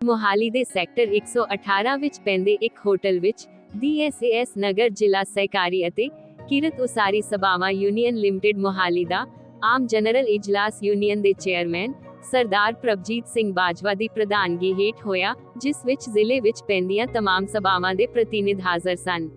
ਮੋਹਾਲੀ ਦੇ ਸੈਕਟਰ 118 ਵਿੱਚ ਪੈਂਦੇ ਇੱਕ ਹੋਟਲ ਵਿੱਚ ਡੀਐਸਏਐਸ ਨਗਰ ਜ਼ਿਲ੍ਹਾ ਸਹਿਕਾਰੀ ਅਤੇ ਕਿਰਤ ਉਸਾਰੀ ਸਭਾਵਾਂ ਯੂਨੀਅਨ ਲਿਮਟਿਡ ਮੋਹਾਲੀ ਦਾ ਆਮ ਜਨਰਲ ਇਜਲਾਸ ਯੂਨੀਅਨ ਦੇ ਚੇਅਰਮੈਨ ਸਰਦਾਰ ਪ੍ਰਭਜੀਤ ਸਿੰਘ ਬਾਜਵਾ ਦੀ ਪ੍ਰਧਾਨਗੀ ਹੇਠ ਹੋਇਆ ਜਿਸ ਵਿੱਚ ਜ਼ਿਲ੍ਹੇ ਵਿੱਚ ਪੈਂਦੀਆਂ तमाम ਸਭਾਵਾਂ ਦੇ ਪ੍ਰਤੀਨਿਧ ਹਾਜ਼ਰ ਸਨ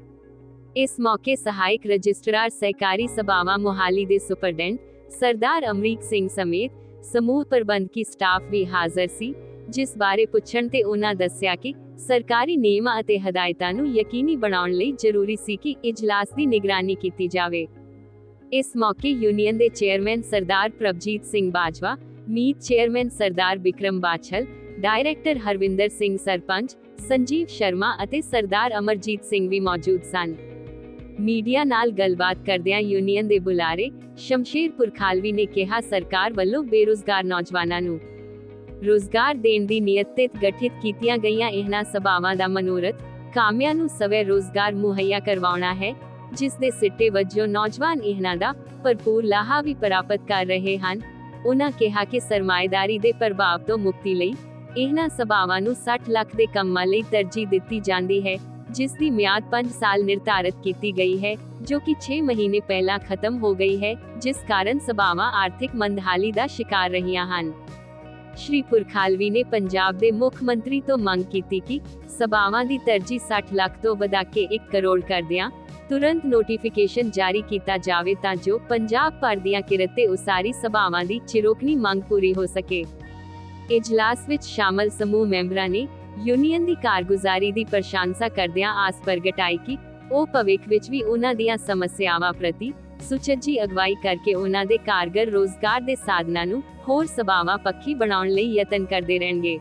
ਇਸ ਮੌਕੇ ਸਹਾਇਕ ਰਜਿਸਟਰਾਰ ਸਹਿਕਾਰੀ ਸਭਾਵਾਂ ਮੋਹਾਲੀ ਦੇ ਸੁਪਰਡੈਂਟ ਸਰਦਾਰ ਅਮਰੀਕ ਸਿੰਘ ਸਮੇਤ ਸਮੂਹ ਪ੍ਰਬੰਧਕੀ ਸਟਾਫ ਵੀ ਹਾਜ਼ਰ ਸੀ ਜਿਸ ਬਾਰੇ ਪੁੱਛਣ ਤੇ ਉਹਨਾਂ ਦੱਸਿਆ ਕਿ ਸਰਕਾਰੀ ਨਿਯਮਾਂ ਅਤੇ ਹਦਾਇਤਾਂ ਨੂੰ ਯਕੀਨੀ ਬਣਾਉਣ ਲਈ ਜ਼ਰੂਰੀ ਸੀ ਕਿ ਇਜਲਾਸ ਦੀ ਨਿਗਰਾਨੀ ਕੀਤੀ ਜਾਵੇ। ਇਸ ਮੌਕੇ ਯੂਨੀਅਨ ਦੇ ਚੇਅਰਮੈਨ ਸਰਦਾਰ ਪ੍ਰਭਜੀਤ ਸਿੰਘ ਬਾਜਵਾ, ਮੀਤ ਚੇਅਰਮੈਨ ਸਰਦਾਰ ਵਿਕਰਮ ਬਾਛਲ, ਡਾਇਰੈਕਟਰ ਹਰਵਿੰਦਰ ਸਿੰਘ ਸਰਪੰਚ, ਸੰਜੀਵ ਸ਼ਰਮਾ ਅਤੇ ਸਰਦਾਰ ਅਮਰਜੀਤ ਸਿੰਘ ਵੀ ਮੌਜੂਦ ਸਨ। ਮੀਡੀਆ ਨਾਲ ਗੱਲਬਾਤ ਕਰਦਿਆਂ ਯੂਨੀਅਨ ਦੇ ਬੁਲਾਰੇ ਸ਼ਮਸ਼ੀਰ ਪੁਰਖਾਲਵੀ ਨੇ ਕਿਹਾ, ਸਰਕਾਰ ਵੱਲੋਂ ਬੇਰੁਜ਼ਗਾਰ ਨੌਜਵਾਨਾਂ ਨੂੰ ਰੋਜ਼ਗਾਰ ਦੇਣ ਦੀ ਨੀਅਤ ਤੇ ਗਠਿਤ ਕੀਤੀਆਂ ਗਈਆਂ ਇਹਨਾਂ ਸਭਾਵਾਂ ਦਾ ਮਨੋਰਥ ਕਾਮਿਆਂ ਨੂੰ ਸਵੈ ਰੋਜ਼ਗਾਰ ਮੁਹੱਈਆ ਕਰਵਾਉਣਾ ਹੈ, ਜਿਸ ਦੇ ਸਿੱਟੇ ਵਜੋਂ ਨੌਜਵਾਨ ਇਹਨਾਂ ਦਾ ਭਰਪੂਰ ਲਾਹਾ ਵੀ ਪ੍ਰਾਪਤ ਕਰ ਰਹੇ ਹਨ। ਉਹਨਾਂ ਕਿਹਾ ਕਿ ਸਰਮਾਏਦਾਰੀ ਦੇ ਪ੍ਰਭਾਵ ਤੋਂ ਮੁਕਤੀ ਲਈ ਇਹਨਾਂ ਸਭਾਵਾਂ ਨੂੰ 60 ਲੱਖ ਦੇ ਕੰਮਾਂ ਲਈ ਤਰਜੀਹ ਦਿੱਤੀ ਜਾਂਦੀ ਹੈ, ਜਿਸ ਦੀ ਮਿਆਦ 5 ਸਾਲ ਨਿਰਧਾਰਤ ਕੀਤੀ ਗਈ ਹੈ, ਜੋ ਕਿ 6 ਮਹੀਨੇ ਪਹਿਲਾਂ ਖਤਮ ਹੋ ਗਈ ਹੈ, ਜਿਸ ਕਾਰਨ ਸਭਾਵਾਂ ਆਰਥਿਕ ਮੰਦਹਾਲੀ ਦਾ ਸ਼ਿਕਾਰ ਰਹੀਆਂ ਹਨ। ਸ਼੍ਰੀ ਪੁਰਖਾਲਵੀ ਨੇ ਪੰਜਾਬ ਦੇ ਮੁੱਖ ਮੰਤਰੀ ਤੋਂ ਮੰਗ ਕੀਤੀ ਕਿ ਸਭਾਵਾਂ ਦੀ ਤਰਜੀਹ 60 ਲੱਖ ਤੋਂ ਵਧਾ ਕੇ 1 ਕਰੋੜ ਕਰ ਤੁਰੰਤ ਨੋਟੀਫਿਕੇਸ਼ਨ ਜਾਰੀ ਕੀਤਾ ਜਾਵੇ ਤਾਂ ਜੋ ਪੰਜਾਬ ਭਰ ਦੀਆਂ ਕਿਰਤ ਉਸਾਰੀ ਸਭਾਵਾਂ ਦੀ ਚਿਰੋਕਣੀ ਮੰਗ ਪੂਰੀ ਹੋ ਸਕੇ। ਇਜਲਾਸ ਵਿੱਚ ਸ਼ਾਮਲ ਸਮੂਹ ਮੈਂਬਰਾਂ ਨੇ ਯੂਨੀਅਨ ਦੀ ਕਾਰਗੁਜ਼ਾਰੀ ਦੀ ਪ੍ਰਸ਼ੰਸਾ ਕਰਦਿਆਂ ਆਸ ਪ੍ਰਗਟਾਈ ਕਿ ਉਹ ਭਵਿੱਖ ਵਿੱਚ ਵੀ ਉਹਨਾਂ ਦੀਆਂ ਸਮੱਸਿਆਵਾਂ ਪ੍ਰਤੀ ਸੁਚੱਜੀ ਅਗਵਾਈ ਕਰਕੇ ਉਹਨਾਂ ਦੇ ਕਾਰਗਰ ਰੋਜ਼ਗਾਰ ਦੇ ਸਾਧਨਾਂ ਨੂੰ ਹੋਰ ਸਭਾਵਾਂ ਪੱਖੀ ਬਣਾਉਣ ਲਈ ਯਤਨ ਕਰਦੇ ਰਹਿਣਗੇ।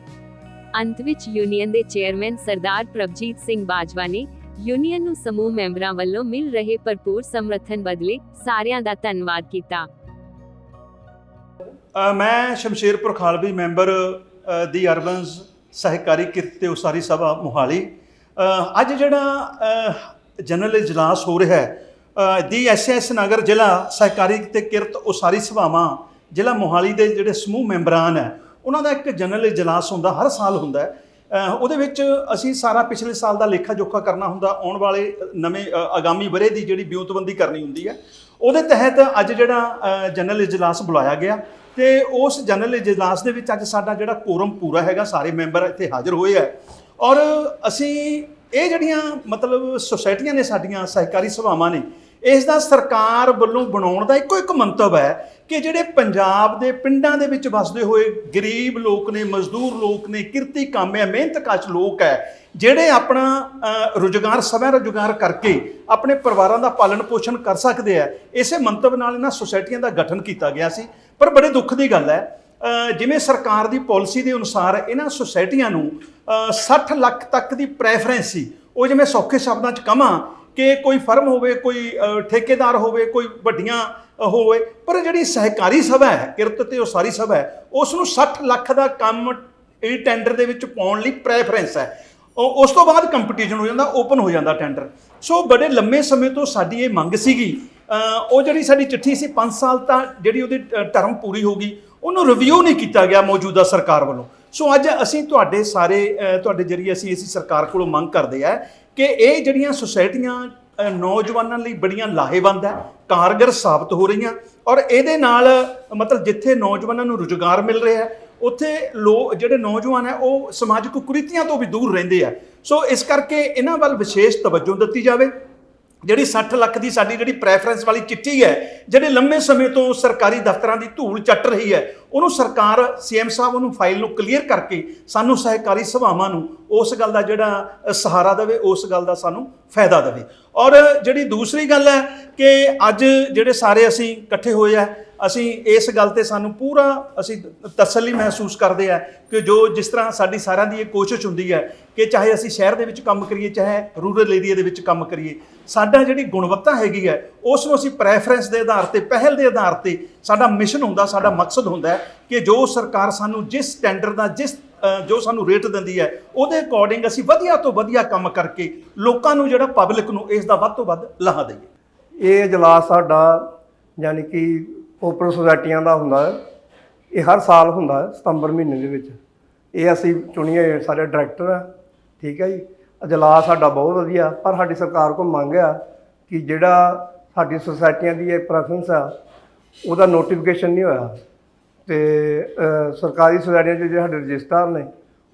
ਅੰਤ ਵਿੱਚ ਯੂਨੀਅਨ ਦੇ ਚੇਅਰਮੈਨ ਸਰਦਾਰ ਪ੍ਰਭਜੀਤ ਸਿੰਘ ਬਾਜਵਾ ਨੇ ਯੂਨੀਅਨ ਨੂੰ ਸਮੂਹ ਮੈਂਬਰਾਂ ਵੱਲੋਂ ਮਿਲ ਰਹੇ ਭਰਪੂਰ ਸਮਰਥਨ ਬਦਲੇ ਸਾਰਿਆਂ ਦਾ ਧੰਨਵਾਦ ਕੀਤਾ। ਅ, ਮੈਂ ਸ਼ਮਸ਼ੇਰਪੁਰ ਖਾਲਵੀ ਮੈਂਬਰ ਅ, ਦੀ ਅਰਬਨ ਸਹਿਕਾਰੀ ਕਿਰਤ ਤੇ ਉਸਾਰੀ ਸਭਾ ਮੋਹਾਲੀ। ਅ, ਅੱਜ ਜਿਹੜਾ ਅ, ਜਨਰਲ ਇਜਲਾਸ ਹੋ ਰਿਹਾ ਹੈ ਅ, ਦੀ ਐਸਐਸ ਨਗਰ ਜ਼ਿਲ੍ਹਾ ਸਹਿਕਾਰੀ ਤੇ ਕਿਰਤ ਉਸਾਰੀ ਸਭਾਵਾਂ ਜ਼ਿਲ੍ਹਾ ਮੋਹਾਲੀ ਦੇ ਜਿਹੜੇ ਸਮੂਹ ਮੈਂਬਰਾਨ ਹੈ ਉਹਨਾਂ ਦਾ ਇੱਕ ਜਨਰਲ ਇਜਲਾਸ ਹੁੰਦਾ ਹਰ ਸਾਲ ਹੁੰਦਾ ਉਹਦੇ ਵਿੱਚ ਅਸੀਂ ਸਾਰਾ ਪਿਛਲੇ ਸਾਲ ਦਾ ਲੇਖਾ ਜੋਖਾ ਕਰਨਾ ਹੁੰਦਾ ਆਉਣ ਵਾਲੇ ਨਵੇਂ ਆਗਾਮੀ ਵਰੇ ਦੀ ਜਿਹੜੀ ਬਿਉਂਤਬੰਦੀ ਕਰਨੀ ਹੁੰਦੀ ਹੈ। ਉਹਦੇ ਤਹਿਤ ਅੱਜ ਜਿਹੜਾ ਜਨਰਲ ਇਜਲਾਸ ਬੁਲਾਇਆ ਗਿਆ ਤੇ ਉਸ ਜਨਰਲ ਇਜਲਾਸ ਦੇ ਵਿੱਚ ਅੱਜ ਸਾਡਾ ਜਿਹੜਾ ਕੋਰਮ ਪੂਰਾ ਹੈਗਾ ਸਾਰੇ ਮੈਂਬਰ ਇੱਥੇ ਹਾਜ਼ਰ ਹੋਏ ਆ ਔਰ ਅਸੀਂ ਇਹ ਜਿਹੜੀਆਂ ਮਤਲਬ ਸੁਸਾਇਟੀਆਂ ਨੇ ਸਾਡੀਆਂ ਸਹਿਕਾਰੀ ਸਭਾਵਾਂ ਨੇ ਇਸ ਦਾ ਸਰਕਾਰ ਵੱਲੋਂ ਬਣਾਉਣ ਦਾ ਇੱਕੋ ਇੱਕ ਮੰਤਵ ਹੈ ਕਿ ਜਿਹੜੇ ਪੰਜਾਬ ਦੇ ਪਿੰਡਾਂ ਦੇ ਵਿੱਚ ਵਸਦੇ ਹੋਏ ਗਰੀਬ ਲੋਕ ਨੇ ਮਜ਼ਦੂਰ ਲੋਕ ਨੇ ਕਿਰਤੀ ਕਾਮਿਆ ਮਿਹਨਤਕਸ਼ ਲੋਕ ਹੈ ਜਿਹੜੇ ਆਪਣਾ ਰੁਜ਼ਗਾਰ ਸਵੈ ਰੁਜ਼ਗਾਰ ਕਰਕੇ ਆਪਣੇ ਪਰਿਵਾਰਾਂ ਦਾ ਪਾਲਣ ਪੋਸ਼ਣ ਕਰ ਸਕਦੇ ਆ ਇਸੇ ਮੰਤਵ ਨਾਲ ਇਹਨਾਂ ਸੁਸਾਇਟੀਆਂ ਦਾ ਗਠਨ ਕੀਤਾ ਗਿਆ ਸੀ। ਪਰ ਬੜੇ ਦੁੱਖ ਦੀ ਗੱਲ ਹੈ ਜਿਵੇਂ ਸਰਕਾਰ ਦੀ ਪਾਲਿਸੀ ਦੇ ਅਨੁਸਾਰ ਇਹਨਾਂ ਸੁਸਾਇਟੀਆਂ ਨੂੰ ਅ, 60 ਲੱਖ ਤੱਕ ਦੀ ਪ੍ਰੈਫਰੈਂਸ ਸੀ ਉਹ ਜਿਵੇਂ ਸੌਖੇ ਸ਼ਬਦਾਂ 'ਚ ਕਹਾਂ ਕਿ ਕੋਈ ਫਰਮ ਹੋਵੇ, ਕੋਈ ਠੇਕੇਦਾਰ ਹੋਵੇ, ਕੋਈ ਵੱਡੀਆਂ ਹੋਵੇ, ਪਰ ਜਿਹੜੀ ਸਹਿਕਾਰੀ ਸਭਾ ਹੈ, ਕਿਰਤ ਤੇ ਉਸਾਰੀ ਸਭਾ ਹੈ ਉਸ ਨੂੰ 60 ਲੱਖ ਦਾ ਕੰਮ ਇਹ ਟੈਂਡਰ ਦੇ ਵਿੱਚ ਪਾਉਣ ਲਈ ਪ੍ਰੈਫਰੈਂਸ ਹੈ। ਉਹ- ਉਸ ਤੋਂ ਬਾਅਦ ਕੰਪੀਟੀਸ਼ਨ ਹੋ ਜਾਂਦਾ ਓਪਨ ਹੋ ਜਾਂਦਾ ਟੈਂਡਰ ਸੋ ਬੜੇ ਲੰਮੇ ਸਮੇਂ ਤੋਂ ਸਾਡੀ ਇਹ ਮੰਗ ਸੀਗੀ। ਉਹ ਜਿਹੜੀ ਸਾਡੀ ਚਿੱਠੀ ਸੀ 5 ਸਾਲ ਤਾਂ ਜਿਹੜੀ ਉਹਦੀ ਟਰਮ ਪੂਰੀ ਹੋ ਗਈ, ਉਹਨੂੰ ਰਿਵਿਊ ਨਹੀਂ ਕੀਤਾ ਗਿਆ ਮੌਜੂਦਾ ਸਰਕਾਰ ਵੱਲੋਂ। ਸੋ ਅੱਜ ਅਸੀਂ ਤੁਹਾਡੇ ਸਾਰੇ ਤੁਹਾਡੇ ਜਰੀਏ ਅਸੀਂ ਇਸੇ ਸਰਕਾਰ ਕੋਲੋਂ ਮੰਗ ਕਰਦੇ ਆ ਕਿ ਇਹ ਜਿਹੜੀਆਂ ਸੁਸਾਇਟੀਆਂ ਨੌਜਵਾਨਾਂ ਲਈ ਬੜੀਆਂ ਲਾਹੇਵੰਦ ਹੈ, ਕਾਰਗਰ ਸਾਬਤ ਹੋ ਰਹੀਆਂ ਔਰ ਇਹਦੇ ਨਾਲ, ਮਤਲਬ ਜਿੱਥੇ ਨੌਜਵਾਨਾਂ ਨੂੰ ਰੁਜ਼ਗਾਰ ਮਿਲ ਰਿਹਾ ਹੈ, ਉੱਥੇ ਲੋ, ਜਿਹੜੇ ਨੌਜਵਾਨ ਹੈ, ਉਹ ਸਮਾਜਿਕ ਕੁਰੀਤੀਆਂ ਤੋਂ ਵੀ ਦੂਰ ਰਹਿੰਦੇ ਆ। ਸੋ ਇਸ ਕਰਕੇ ਇਹਨਾਂ ਵੱਲ ਵਿਸ਼ੇਸ਼ ਤਵੱਜੋ ਦਿੱਤੀ ਜਾਵੇ। ਜਿਹੜੀ 60 ਲੱਖ ਦੀ ਸਾਡੀ ਜਿਹੜੀ ਪ੍ਰੈਫਰੈਂਸ ਵਾਲੀ ਚਿੱਠੀ ਹੈ, ਜਿਹੜੇ ਲੰਮੇ ਸਮੇਂ ਤੋਂ ਸਰਕਾਰੀ ਦਫ਼ਤਰਾਂ ਦੀ ਧੂਲ ਚੱਟ ਰਹੀ ਹੈ ਉਹਨੂੰ ਸਰਕਾਰ ਸੀਐਮ ਸਾਹਿਬ ਉਹਨੂੰ ਫਾਈਲ ਨੂੰ ਕਲੀਅਰ ਕਰਕੇ ਸਾਨੂੰ ਸਹਿਕਾਰੀ ਸਭਾਵਾਂ ਨੂੰ ਉਸ ਗੱਲ ਦਾ ਜਿਹੜਾ ਸਹਾਰਾ ਦੇਵੇ, ਉਸ ਗੱਲ ਦਾ ਸਾਨੂੰ ਫਾਇਦਾ ਦੇਵੇ। ਔਰ ਜਿਹੜੀ ਦੂਸਰੀ ਗੱਲ ਹੈ ਕਿ ਅੱਜ ਜਿਹੜੇ ਸਾਰੇ ਅਸੀਂ ਇਕੱਠੇ ਹੋਏ ਆ, ਅਸੀਂ ਇਸ ਗੱਲ ਤੇ ਸਾਨੂੰ ਪੂਰਾ ਅਸੀਂ ਤਸੱਲੀ ਮਹਿਸੂਸ ਕਰਦੇ ਆ ਕਿ ਜੋ ਜਿਸ ਤਰ੍ਹਾਂ ਸਾਡੀ ਸਾਰਿਆਂ ਦੀ ਇਹ ਕੋਸ਼ਿਸ਼ ਹੁੰਦੀ ਹੈ ਕਿ ਚਾਹੇ ਅਸੀਂ ਸ਼ਹਿਰ ਦੇ ਵਿੱਚ ਕੰਮ ਕਰੀਏ, ਚਾਹੇ ਰੂਰਲ ਏਰੀਆ ਦੇ ਵਿੱਚ ਕੰਮ ਕਰੀਏ, ਸਾਡਾ ਜਿਹੜੀ ਗੁਣਵੱਤਾ ਹੈਗੀ ਹੈ ਉਸ ਨੂੰ ਅਸੀਂ ਪ੍ਰੈਫਰੈਂਸ ਦੇ ਆਧਾਰ ਤੇ, ਪਹਿਲ ਦੇ ਆਧਾਰ ਤੇ ਸਾਡਾ ਮਿਸ਼ਨ ਹੁੰਦਾ, ਸਾਡਾ ਮਕਸਦ ਹੁੰਦਾ ਕਿ ਜੋ ਸਰਕਾਰ ਸਾਨੂੰ ਜਿਸ ਟੈਂਡਰ ਦਾ, ਜਿਸ ਜੋ ਸਾਨੂੰ ਰੇਟ ਦਿੰਦੀ ਹੈ, ਉਹਦੇ ਅਕੋਰਡਿੰਗ ਅਸੀਂ ਵਧੀਆ ਤੋਂ ਵਧੀਆ ਕੰਮ ਕਰਕੇ ਲੋਕਾਂ ਨੂੰ ਜਿਹੜਾ ਪਬਲਿਕ ਨੂੰ ਇਸ ਦਾ ਵੱਧ ਤੋਂ ਵੱਧ ਲਾਹਾ ਦਈਏ। ਇਹ ਇਜਲਾਸ ਸਾਡਾ ਯਾਨੀ ਕਿ ਓਪਨ ਸੁਸਾਇਟੀਆਂ ਦਾ ਹੁੰਦਾ ਇਹ ਹਰ ਸਾਲ ਹੁੰਦਾ ਸਤੰਬਰ ਮਹੀਨੇ ਦੇ ਵਿੱਚ। ਇਹ ਅਸੀਂ ਚੁਣੀਏ ਹੋਏ ਸਾਰੇ ਡਾਇਰੈਕਟਰ ਆ, ਠੀਕ ਹੈ ਜੀ। ਅਜਲਾਸ ਸਾਡਾ ਬਹੁਤ ਵਧੀਆ, ਪਰ ਸਾਡੀ ਸਰਕਾਰ ਕੋਲ ਮੰਗ ਆ ਕਿ ਜਿਹੜਾ ਸਾਡੀ ਸੁਸਾਇਟੀਆਂ ਦੀ ਇਹ ਪ੍ਰੈਫਰੈਂਸ ਆ ਉਹਦਾ ਨੋਟੀਫਿਕੇਸ਼ਨ ਨਹੀਂ ਹੋਇਆ। ਤੇ ਸਰਕਾਰੀ ਸੁਸਾਇਟੀਆਂ 'ਚ ਜਿਹੜੇ ਸਾਡੇ ਰਜਿਸਟਰ ਨੇ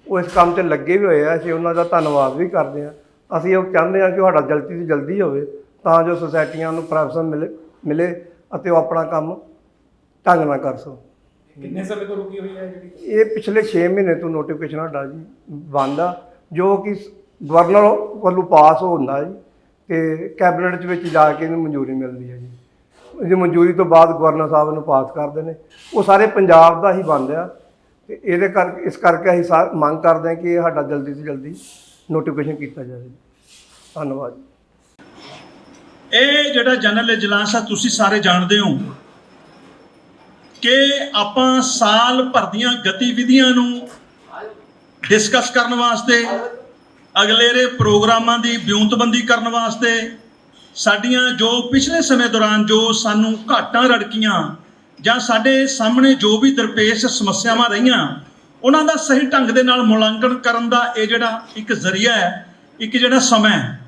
ਉਹ ਇਸ ਕੰਮ 'ਤੇ ਲੱਗੇ ਵੀ ਹੋਏ ਆ। ਅਸੀਂ ਉਹਨਾਂ ਦਾ ਧੰਨਵਾਦ ਵੀ ਕਰਦੇ ਆ। ਅਸੀਂ ਉਹ ਚਾਹੁੰਦੇ ਆ ਕਿ ਸਾਡਾ ਜਲਦੀ ਤੋਂ ਜਲਦੀ ਹੋਵੇ ਤਾਂ ਜੋ ਸੁਸਾਇਟੀਆਂ ਨੂੰ ਪ੍ਰੈਫਰੈਂਸ ਮਿਲੇ ਮਿਲੇ ਅਤੇ ਉਹ ਆਪਣਾ ਕੰਮ ਢੰਗ ਨਾਲ ਕਰ ਸਕਣ। ਕਿੰਨੇ ਸਮੇਂ ਤੋਂ ਰੁਕੀ ਹੋਈ ਹੈ ਜਿਹੜੀ? ਇਹ ਪਿਛਲੇ 6 ਮਹੀਨੇ ਤੋਂ ਨੋਟੀਫਿਕੇਸ਼ਨ ਸਾਡਾ ਜੀ ਬੰਦ ਆ। ਜੋ ਕਿ ਗਵਰਨਰ ਵੱਲੋਂ ਪਾਸ ਹੁੰਦਾ ਜੀ। ਤੇ ਕੈਬਨਿਟ ਵਿੱਚ ਜਾ ਕੇ ਇਹਨੂੰ ਮਨਜ਼ੂਰੀ ਮਿਲਦੀ ਹੈ ਜੀ। ਇਹਦੀ ਮਨਜ਼ੂਰੀ ਤੋਂ ਬਾਅਦ ਗਵਰਨਰ ਸਾਹਿਬ ਨੂੰ ਪਾਸ ਕਰਦੇ ਨੇ। ਉਹ ਸਾਰੇ ਪੰਜਾਬ ਦਾ ਹੀ ਬੰਦ ਆ ਤੇ ਇਹਦੇ ਕਰ, ਇਸ ਕਰਕੇ ਅਸੀਂ ਸਾ- ਮੰਗ ਕਰਦੇ ਹਾਂ ਕਿ ਇਹ ਸਾਡਾ ਜਲਦੀ ਤੋਂ ਜਲਦੀ ਨੋਟੀਫਿਕੇਸ਼ਨ ਕੀਤਾ ਜਾਵੇ। ਧੰਨਵਾਦ ਜੀ। ਇਹ ਜਿਹੜਾ ਜਨਰਲ ਇਜਲਾਸ ਆ, ਤੁਸੀਂ ਸਾਰੇ ਜਾਣਦੇ ਹੋ ਕਿ ਆਪਾਂ ਸਾਲ ਭਰ ਦੀਆਂ ਗਤੀਵਿਧੀਆਂ ਨੂੰ ਡਿਸਕਸ ਕਰਨ ਵਾਸਤੇ ਅਗਲੇਰੇ ਪ੍ਰੋਗਰਾਮਾਂ ਦੀ ਵਿਉਂਤਬੰਦੀ ਕਰਨ ਵਾਸਤੇ ਸਾਡੀਆਂ ਜੋ ਪਿਛਲੇ ਸਮੇਂ ਦੌਰਾਨ ਜੋ ਸਾਨੂੰ ਘਾਟਾਂ ਰੜਕੀਆਂ ਜਾਂ ਸਾਡੇ ਸਾਹਮਣੇ ਜੋ ਵੀ ਦਰਪੇਸ਼ ਸਮੱਸਿਆਵਾਂ ਰਹੀਆਂ, ਉਹਨਾਂ ਦਾ ਸਹੀ ਢੰਗ ਦੇ ਨਾਲ ਮੁਲਾਂਕਣ ਕਰਨ ਦਾ ਇਹ ਜਿਹੜਾ ਇੱਕ ਜ਼ਰੀਆ ਹੈ, ਇੱਕ ਜਿਹੜਾ ਸਮਾਂ ਹੈ।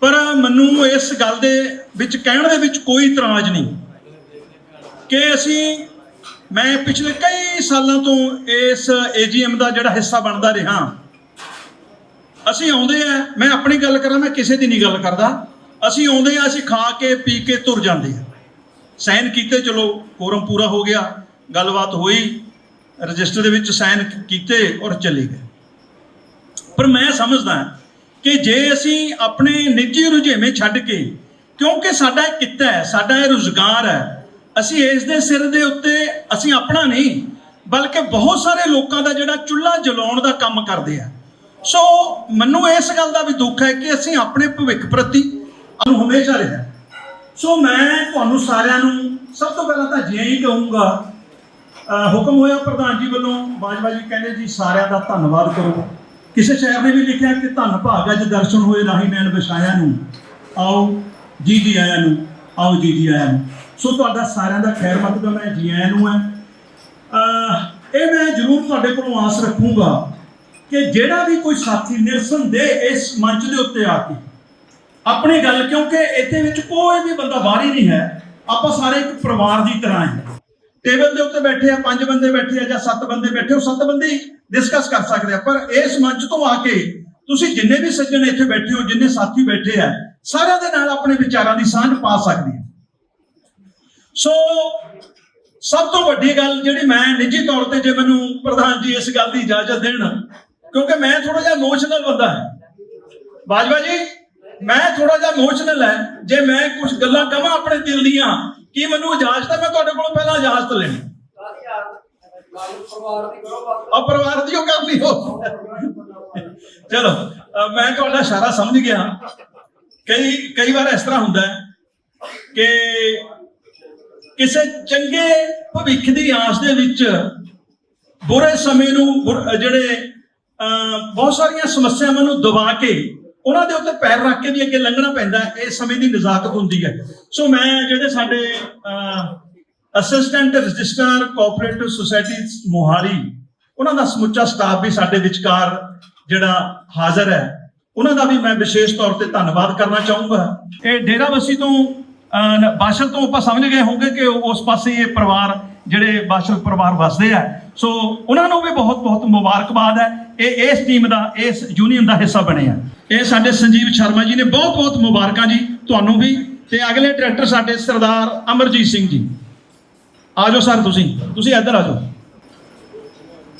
ਪਰ ਮੈਨੂੰ ਇਸ ਗੱਲ ਦੇ ਵਿੱਚ ਕਹਿਣ ਦੇ ਵਿੱਚ ਕੋਈ ਇਤਰਾਜ਼ ਨਹੀਂ ਕਿ ਅਸੀਂ, ਮੈਂ ਪਿਛਲੇ ਕਈ ਸਾਲਾਂ ਤੋਂ ਇਸ ਏਜੀਐਮ ਦਾ ਜਿਹੜਾ ਹਿੱਸਾ ਬਣਦਾ ਰਿਹਾ। ਅਸੀਂ ਆਉਂਦੇ ਆ, ਮੈਂ ਆਪਣੀ ਗੱਲ ਕਰਾਂ, ਮੈਂ ਕਿਸੇ ਦੀ ਨਹੀਂ ਗੱਲ ਕਰਦਾ। ਅਸੀਂ ਆਉਂਦੇ ਆ, ਅਸੀਂ ਖਾ ਕੇ, ਪੀ ਕੇ ਤੁਰ ਜਾਂਦੇ ਆ। ਸਾਈਨ ਕੀਤੇ, ਚਲੋ, ਫੋਰਮ ਪੂਰਾ ਹੋ ਗਿਆ, ਗੱਲਬਾਤ ਹੋਈ, ਰਜਿਸਟਰ ਦੇ ਵਿੱਚ ਸਾਈਨ ਕੀਤੇ ਔਰ ਚਲੇ ਗਏ। ਪਰ ਮੈਂ ਸਮਝਦਾ ਕਿ ਜੇ ਅਸੀਂ ਆਪਣੇ ਨਿੱਜੀ ਰੁਝੇਵੇਂ ਛੱਡ ਕੇ, ਕਿਉਂਕਿ ਸਾਡਾ ਇਹ ਕਿੱਤਾ ਹੈ, ਸਾਡਾ ਇਹ ਰੁਜ਼ਗਾਰ ਹੈ, ਅਸੀਂ ਇਸ ਦੇ ਸਿਰ ਦੇ ਉੱਤੇ ਅਸੀਂ ਆਪਣਾ ਨਹੀਂ, ਬਲਕਿ ਬਹੁਤ ਸਾਰੇ ਲੋਕਾਂ ਦਾ ਜਿਹੜਾ ਚੁੱਲ੍ਹਾ ਜਲਾਉਣ ਦਾ ਕੰਮ ਕਰਦੇ ਆ। ਸੋ ਮੈਨੂੰ ਇਸ ਗੱਲ ਦਾ ਵੀ ਦੁੱਖ ਹੈ ਕਿ ਅਸੀਂ ਆਪਣੇ ਭਵਿੱਖ ਪ੍ਰਤੀ ਅਨੁ ਹਮੇਸ਼ਾ ਰਿਹਾ ਸੋ ਮੈਂ ਤੁਹਾਨੂੰ ਸਾਰਿਆਂ ਨੂੰ ਸਭ ਤੋਂ ਪਹਿਲਾਂ ਤਾਂ ਜੇ ਹੀ ਕਹੂੰਗਾ ਹੁਕਮ ਹੋਇਆ ਪ੍ਰਧਾਨ ਜੀ ਵੱਲੋਂ, ਬਾਜਵਾ ਜੀ ਕਹਿੰਦੇ ਜੀ, ਸਾਰਿਆਂ ਦਾ ਧੰਨਵਾਦ ਕਰੋ। ਕਿਸੇ ਸ਼ਾਇਰ ਨੇ ਵੀ ਲਿਖਿਆ ਕਿ ਧੰਨ ਭਾਗ ਅਜ ਦਰਸ਼ਨ ਹੋਏ ਰਾਹੀ ਨੈਣ ਵਿਛਾਇਆ ਨੂੰ। ਆਓ, ਜੀ ਜੀ ਆਇਆਂ ਨੂੰ, ਆਓ ਜੀ ਜੀ ਆਇਆਂ ਨੂੰ। ਸੋ ਤੁਹਾਡਾ ਸਾਰਿਆਂ ਦਾ ਖੈਰ ਮਕਦਮ ਹੈ, ਜੀ ਆਇਆਂ ਨੂੰ ਹੈ। ਇਹ ਮੈਂ ਜ਼ਰੂਰ ਤੁਹਾਡੇ ਕੋਲੋਂ ਆਸ ਰੱਖੂੰਗਾ ਕਿ ਜਿਹੜਾ ਵੀ ਕੋਈ ਸਾਥੀ ਨਿਰਸੰਦੇਹ ਇਸ ਮੰਚ ਦੇ ਉੱਤੇ ਆ ਕੇ ਆਪਣੀ ਗੱਲ, ਕਿਉਂਕਿ ਇੱਥੇ ਵਿੱਚ ਕੋਈ ਵੀ ਬੰਦਾ ਬਾਹਰੀ ਨਹੀਂ ਹੈ, ਆਪਾਂ ਸਾਰੇ ਇੱਕ ਪਰਿਵਾਰ ਦੀ ਤਰ੍ਹਾਂ ਹਾਂ ਟੇਬਲ ਦੇ ਉੱਤੇ ਬੈਠੇ ਆ, ਪੰਜ ਬੰਦੇ ਬੈਠੇ ਆ ਜਾਂ ਸੱਤ ਬੰਦੇ ਬੈਠੇ ਹੋ ਸੱਤ ਬੰਦੇ ਹੀ ਡਿਸਕਸ ਕਰ ਸਕਦੇ ਆ। ਪਰ ਇਸ ਮੰਚ ਤੋਂ ਆ ਕੇ ਤੁਸੀਂ ਜਿੰਨੇ ਵੀ ਸੱਜਣ ਇੱਥੇ ਬੈਠੇ ਹੋ, ਜਿੰਨੇ ਸਾਥੀ ਬੈਠੇ ਆ, ਸਾਰਿਆਂ ਦੇ ਨਾਲ ਆਪਣੇ ਵਿਚਾਰਾਂ ਦੀ ਸਾਂਝ ਪਾ ਸਕਦੇ ਆ। ਸੋ ਸਭ ਤੋਂ ਵੱਡੀ ਗੱਲ ਜਿਹੜੀ ਮੈਂ ਨਿੱਜੀ ਤੌਰ ਤੇ ਜੇ ਮੈਨੂੰ ਪ੍ਰਧਾਨ ਜੀ ਇਸ ਗੱਲ ਦੀ ਇਜਾਜ਼ਤ ਦੇਣ ਕਿਉਂਕਿ ਮੈਂ ਥੋੜਾ ਜਿਹਾ ਇਮੋਸ਼ਨਲ ਬੰਦਾ ਹਾਂ। ਬਾਜਵਾ ਜੀ, ਮੈਂ ਥੋੜਾ ਜਿਹਾ ਇਮੋਸ਼ਨਲ ਹੈ। ਜੇ ਮੈਂ ਕੁਝ ਗੱਲਾਂ ਕਹਾਂ ਆਪਣੇ ਦਿਲ ਦੀਆਂ, ਕੀ ਮੈਨੂੰ ਇਜਾਜ਼ਤ ਹੈ? ਮੈਂ ਤੁਹਾਡੇ ਕੋਲੋਂ ਪਹਿਲਾਂ ਇਜਾਜ਼ਤ ਲੈਣੀ। ਆ ਪਰਿਵਾਰ ਦੀ ਉਹ ਕਰਨੀ ਹੋ। ਚਲੋ ਮੈਂ ਤੁਹਾਡਾ ਇਸ਼ਾਰਾ ਸਮਝ ਗਿਆ। ਕਈ ਕਈ ਵਾਰ ਇਸ ਤਰ੍ਹਾਂ ਹੁੰਦਾ ਹੈ ਕਿ ਕਿਸੇ ਚੰਗੇ ਭਵਿੱਖ ਦੀ ਆਸ ਦੇ ਵਿੱਚ ਬੁਰੇ ਸਮੇਂ ਨੂੰ ਬੁਰ- ਜਿਹੜੇ ਬਹੁਤ ਸਾਰੀਆਂ ਸਮੱਸਿਆਵਾਂ ਨੂੰ ਦਬਾ ਕੇ ਉਹਨਾਂ ਦੇ ਉੱਤੇ ਪੈਰ ਰੱਖ ਕੇ ਵੀ ਅੱਗੇ ਲੰਘਣਾ ਪੈਂਦਾ ਹੈ, ਇਹ ਸਮੇਂ ਦੀ ਨਜ਼ਾਕਤ ਹੁੰਦੀ ਹੈ। ਸੋ ਮੈਂ ਜਿਹੜੇ ਸਾਡੇ assistant registrar cooperative society Mohali ਉਹਨਾਂ ਦਾ ਸਮੁੱਚਾ ਸਟਾਫ ਵੀ ਸਾਡੇ ਵਿਚਕਾਰ ਜਿਹੜਾ ਹਾਜ਼ਰ ਹੈ, ਉਹਨਾਂ ਦਾ ਵੀ ਮੈਂ ਵਿਸ਼ੇਸ਼ ਤੌਰ ਤੇ ਧੰਨਵਾਦ ਕਰਨਾ ਚਾਹੂੰਗਾ। ਇਹ ਡੇਰਾਬੱਸੀ ਤੋਂ ਬਾਸ਼ਲ ਤੋਂ ਆਪਾਂ ਸਮਝ ਗਏ ਹੋਗੇ ਕਿ ਉਸ ਪਾਸੇ ਇਹ ਪਰਿਵਾਰ, ਜਿਹੜੇ ਬਾਸ਼ਲ ਪਰਿਵਾਰ ਵਸਦੇ ਆ। ਸੋ ਉਹਨਾਂ ਨੂੰ ਵੀ ਬਹੁਤ ਬਹੁਤ ਮੁਬਾਰਕਬਾਦ ਹੈ। ਇਹ ਇਸ ਟੀਮ ਦਾ, ਇਸ ਯੂਨੀਅਨ ਦਾ ਹਿੱਸਾ ਬਣੇ ਆ। ਇਹ ਸਾਡੇ ਸੰਜੀਵ ਸ਼ਰਮਾ ਜੀ ਨੇ ਬਹੁਤ ਬਹੁਤ ਮੁਬਾਰਕਾਂ ਜੀ ਤੁਹਾਨੂੰ ਵੀ ਤੇ ਅਗਲੇ ਡਾਇਰੈਕਟਰ ਸਾਡੇ ਸਰਦਾਰ ਅਮਰਜੀਤ ਸਿੰਘ ਜੀ। ਆ ਜਾਓ ਸਰ ਤੁਸੀਂ ਤੁਸੀਂ ਇੱਧਰ ਆ ਜਾਓ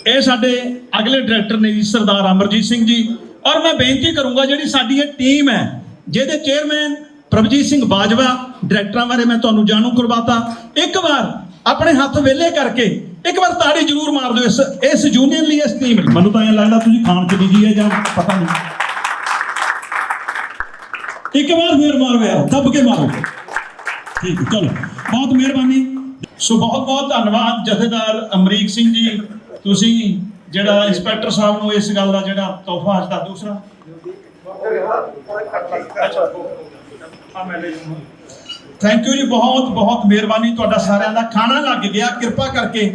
ਇਹ ਸਾਡੇ ਅਗਲੇ ਡਾਇਰੈਕਟਰ ਨੇ ਜੀ, ਸਰਦਾਰ ਅਮਰਜੀਤ ਸਿੰਘ ਜੀ। ਔਰ ਮੈਂ ਬੇਨਤੀ ਕਰੂੰਗਾ ਜਿਹੜੀ ਸਾਡੀ ਇਹ ਟੀਮ ਹੈ, ਜਿਹਦੇ ਚੇਅਰਮੈਨ ਪ੍ਰਭਜੀਤ ਸਿੰਘ ਬਾਜਵਾ ਡਾਇਰੈਕਟਰਾਂ ਬਾਰੇ ਮੈਂ ਤੁਹਾਨੂੰ ਜਾਣੂ ਕਰਵਾਤਾ। ਇੱਕ ਵਾਰ ਆਪਣੇ ਹੱਥ ਵਿਹਲੇ ਕਰਕੇ ਇੱਕ ਵਾਰ ਤਾੜੀ ਜ਼ਰੂਰ ਮਾਰ ਦਿਓ ਇਸ ਇਸ ਯੂਨੀਅਨ ਲਈ ਇਸ ਟੀਮ ਲਈ। ਮੈਨੂੰ ਤਾਂ ਇਹ ਲੱਗਦਾ ਤੁਸੀਂ ਖਾਣ ਚ ਬਿਜ਼ੀ ਹੈ ਜਾਂ ਪਤਾ ਨਹੀਂ। ਇੱਕ ਵਾਰ ਫੇਰ ਮਾਰੋ ਯਾਰ ਦੱਬ ਕੇ ਮਾਰੋ। ਠੀਕ ਹੈ ਚਲੋ ਬਹੁਤ ਮਿਹਰਬਾਨੀ। ਸੋ ਬਹੁਤ ਬਹੁਤ ਧੰਨਵਾਦ ਜਥੇਦਾਰ ਅਮਰੀਕ ਸਿੰਘ ਜੀ। ਤੁਸੀਂ ਜਿਹੜਾ ਇੰਸਪੈਕਟਰ ਸਾਹਿਬ ਨੂੰ ਇਸ ਗੱਲ ਦਾ ਜਿਹੜਾ ਤੋਹਫਾ ਅੱਜ ਦਾ ਦੂਸਰਾ। ਥੈਂਕ ਯੂ ਜੀ ਬਹੁਤ ਬਹੁਤ ਮਿਹਰਬਾਨੀ। ਤੁਹਾਡਾ ਸਾਰਿਆਂ ਦਾ ਖਾਣਾ ਲੱਗ ਗਿਆ। ਕਿਰਪਾ ਕਰਕੇ।